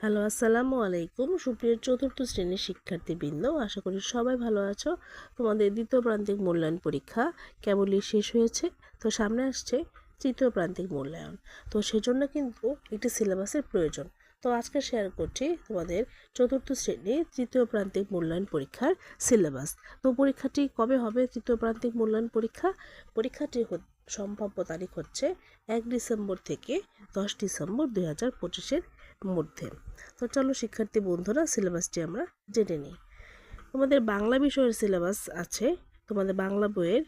Hello, আসসালামু আলাইকুম। সুপ্রিয় চতুর্থ শ্রেণির শিক্ষার্থীবৃন্দ, আশা করি সবাই ভালো আছো। তোমাদের দ্বিতীয় প্রান্তিক মূল্যায়ন পরীক্ষা কেবলই শেষ হয়েছে, তো সামনে আসছে তৃতীয় প্রান্তিক মূল্যায়ন। তো সেজন্য কিন্তু একটি সিলেবাসের প্রয়োজন। তো আজকে শেয়ার করছি তোমাদের চতুর্থ শ্রেণির তৃতীয় প্রান্তিক মূল্যায়ন পরীক্ষার সিলেবাস। তো পরীক্ষাটি কবে হবে? তৃতীয় প্রান্তিক মূল্যায়ন পরীক্ষা? পরীক্ষাটি সম্ভাব্য তারিখ হচ্ছে এক ডিসেম্বর থেকে দশ ডিসেম্বর দুই হাজার পঁচিশের মধ্যে। তো চলো শিক্ষার্থী বন্ধুরা সিলেবাসটি আমরা জেনে নিই। তোমাদের বাংলা বিষয়ের সিলেবাস আছে। তোমাদের বাংলা বইয়ের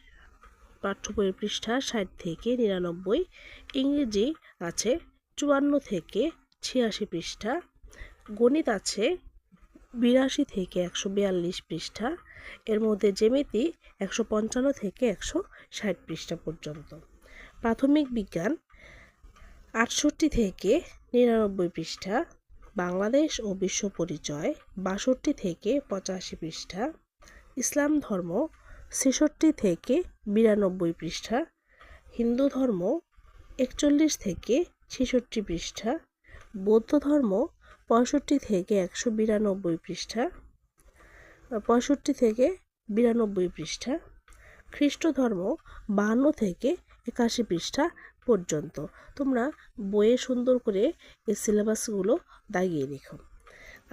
পাঠ্য বইয়ের পৃষ্ঠা ষাট থেকে নিরানব্বই, ইংরেজি আছে চুয়ান্ন থেকে ছিয়াশি পৃষ্ঠা, গণিত আছে বিরাশি থেকে একশো বিয়াল্লিশ পৃষ্ঠা, এর মধ্যে জ্যামিতি একশো পঞ্চান্ন থেকে একশো ষাট পৃষ্ঠা পর্যন্ত। প্রাথমিক বিজ্ঞান আটষট্টি থেকে নিরানব্বই পৃষ্ঠা, বাংলাদেশ ও বিশ্ব পরিচয় বাষট্টি থেকে পঁচাশি পৃষ্ঠা, ইসলাম ধর্ম ছেষট্টি থেকে বিরানব্বই পৃষ্ঠা, হিন্দু ধর্ম একচল্লিশ থেকে ছেষট্টি পৃষ্ঠা, বৌদ্ধ ধর্ম পঁয়ষট্টি থেকে একশো বিরানব্বই পৃষ্ঠা, পঁয়ষট্টি থেকে বিরানব্বই পৃষ্ঠা, খ্রিস্ট ধর্ম বাহান্ন থেকে একাশি পৃষ্ঠা পর্যন্ত। তোমরা বইয়ে সুন্দর করে এই সিলেবাসগুলো দাগিয়ে রেখো।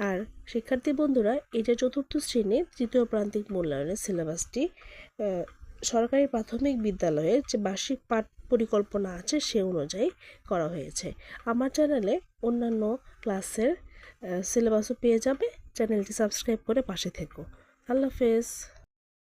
আর শিক্ষার্থী বন্ধুরা এটা চতুর্থ শ্রেণির তৃতীয় প্রান্তিক মূল্যায়নের সিলেবাসটি সরকারি প্রাথমিক বিদ্যালয়ের যে বার্ষিক পাঠ পরিকল্পনা আছে সে অনুযায়ী করা হয়েছে। আমার চ্যানেলে অন্যান্য ক্লাসের সিলেবাসও পেয়ে যাবে। চ্যানেলটি সাবস্ক্রাইব করে পাশে থেকো। আল্লাহ হাফেজ।